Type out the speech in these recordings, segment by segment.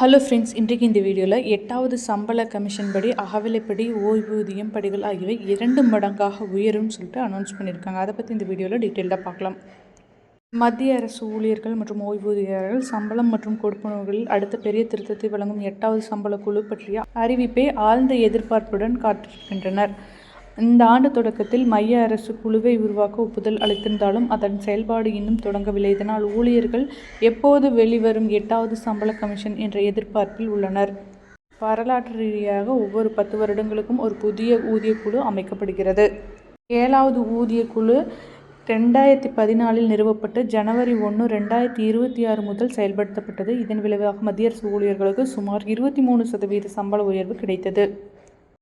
Hello friends இன்றைக்கு இந்த வீடியோவில் எட்டாவது சம்பள கமிஷன் படி அகவிலைப்படி ஓய்வூதியம் படிகள் ஆகியவை இரண்டு மடங்காக உயரும்னு சொல்லிட்டு அனௌன்ஸ் பண்ணியிருக்காங்க. அதை பற்றி இந்த வீடியோவில் டீட்டெயிலாக பார்க்கலாம். மத்திய அரசு ஊழியர்கள் மற்றும் ஓய்வூதியர்கள் சம்பளம் மற்றும் கொடுப்பனவுகளில் அடுத்த பெரிய திருத்தத்தை வழங்கும் எட்டாவது சம்பள குழு பற்றிய அறிவிப்பை ஆழ்ந்த எதிர்பார்ப்புடன் காத்திருக்கின்றனர். இந்த ஆண்டு தொடக்கத்தில் மைய அரசு குழுவை உருவாக்க ஒப்புதல் அளித்திருந்தாலும் அதன் செயல்பாடு இன்னும் தொடங்கவில்லை. இதனால் ஊழியர்கள் எப்போது வெளிவரும் எட்டாவது சம்பள கமிஷன் என்ற எதிர்பார்ப்பில் உள்ளனர். வரலாற்று ரீதியாக ஒவ்வொரு பத்து வருடங்களுக்கும் ஒரு புதிய ஊதியக் குழு அமைக்கப்படுகிறது. ஏழாவது ஊதியக் குழு ரெண்டாயிரத்தி பதினாலில் நிறுவப்பட்டு ஜனவரி ஒன்று ரெண்டாயிரத்தி இருபத்தி ஆறு முதல் செயல்படுத்தப்பட்டது. இதன் விளைவாக மத்திய அரசு ஊழியர்களுக்கு சுமார் இருபத்தி மூணு சதவீத சம்பள உயர்வு கிடைத்தது.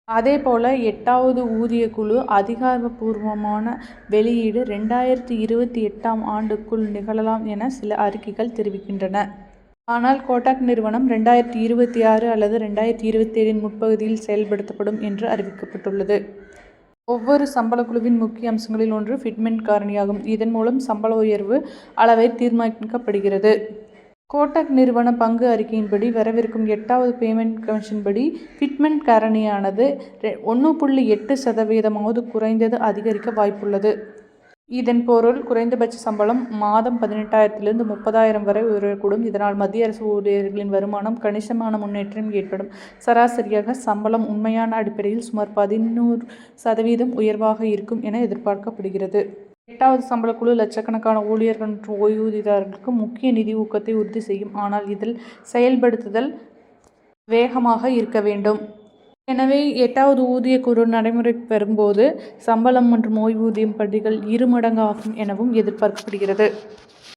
அதேபோல எட்டாவது ஊதிய குழு அதிகாரப்பூர்வமான வெளியீடு ரெண்டாயிரத்தி இருபத்தி எட்டாம் ஆண்டுக்குள் நிகழலாம் என சில அறிக்கைகள் தெரிவிக்கின்றன. ஆனால் கோட்டாக் நிறுவனம் ரெண்டாயிரத்தி இருபத்தி ஆறு அல்லது ரெண்டாயிரத்தி இருபத்தேழின் முற்பகுதியில் செயல்படுத்தப்படும் என்று அறிவிக்கப்பட்டுள்ளது. ஒவ்வொரு சம்பள குழுவின் முக்கிய அம்சங்களில் ஒன்று ஃபிட்மெண்ட் காரணியாகும். இதன் மூலம் சம்பள உயர்வு அளவை தீர்மானிக்கப்படுகிறது. கோட்டக் நிறுவன பங்கு அறிக்கையின்படி வரவிருக்கும் எட்டாவது பேமெண்ட் கமிஷன் படி ஃபிட்மெண்ட் காரணியானது ஒன்று புள்ளி எட்டு சதவீதமாவது குறைந்தது அதிகரிக்க வாய்ப்புள்ளது. இதன் பொருள் குறைந்தபட்ச சம்பளம் மாதம் பதினெட்டாயிரத்திலிருந்து முப்பதாயிரம் வரை உயரக்கூடும். இதனால் மத்திய அரசு ஊழியர்களின் வருமானம் கணிசமான முன்னேற்றம் ஏற்படும். சராசரியாக சம்பளம் உண்மையான அடிப்படையில் சுமார் பதினோரு சதவீதம் உயர்வாக இருக்கும் என எதிர்பார்க்கப்படுகிறது. எட்டாவது சம்பள குழு லட்சக்கணக்கான ஊழியர்கள் மற்றும் ஓய்வூதியதாரர்களுக்கு முக்கிய நிதி ஊக்கத்தை உறுதி செய்யும். ஆனால் இதில் செயல்படுத்துதல் வேகமாக இருக்க வேண்டும். எனவே எட்டாவது ஊதிய குழு நடைமுறைக்கு வரும்போது சம்பளம் மற்றும் ஓய்வூதியம் படிகள் இரு மடங்காகும் எனவும் எதிர்பார்க்கப்படுகிறது.